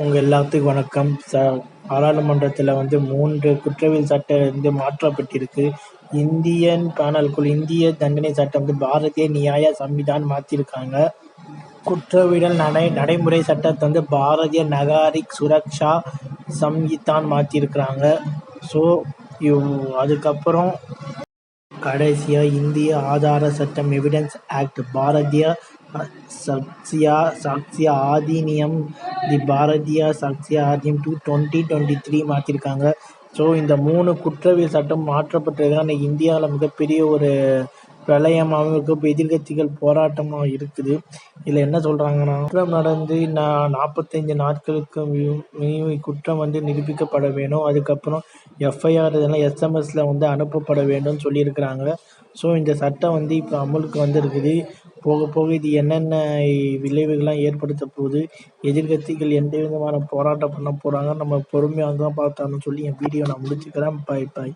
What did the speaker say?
உங்கள் எல்லாத்துக்கும் வணக்கம். ச பாராளுமன்றத்தில் வந்து மூன்று குற்றவியல் சட்டம் வந்து மாற்றப்பட்டிருக்கு. இந்தியன் பேனல்குள் இந்திய தண்டனை சட்டம் வந்து பாரதிய நியாய சம்விதான் மாற்றிருக்காங்க குற்றவியல் நடை நடைமுறை சட்டத்தை வந்து பாரதிய நகாரிக் சுரக்ஷா சம்விதான் மாற்றிருக்கிறாங்க ஸோ இவ் அதுக்கப்புறம் கடைசியாக இந்திய ஆதார சட்டம் evidence act Bharatiya Sakshya Sakshya Adhiniyam the Bharatiya Sakshya Adhiniyam two twenty twenty three மாற்றிருக்காங்க ஸோ இந்த மூணு குற்றவியல் சட்டம் மாற்றப்பட்டதுதான் தான் இந்தியாவில் மிகப்பெரிய ஒரு பிரளயமாகவும் இருக்குது இப்போ எதிர்கட்சிகள் போராட்டமாக இருக்குது. இதில் என்ன சொல்கிறாங்கன்னா குற்றம் நடந்து நான் நாற்பத்தஞ்சு நாட்களுக்கு மீ குற்றம் வந்து நிரூபிக்கப்பட வேணும் அதுக்கப்புறம் எஃப்ஐஆர் இதெல்லாம் எஸ்எம்எஸில் வந்து அனுப்பப்பட வேண்டும்னு சொல்லியிருக்கிறாங்க. ஸோ இந்த சட்டம் வந்து இப்போ அமலுக்கு வந்திருக்குது. போக போக இது என்னென்ன விளைவுகள்லாம் ஏற்படுத்த போகுது எதிர்கட்சிகள் எந்த விதமான போராட்டம் பண்ண போகிறாங்க நம்ம பொறுமையாக தான் பார்த்தான்னு சொல்லி என் வீடியோ நான் முடிச்சுக்கிறேன். பாய் பாய்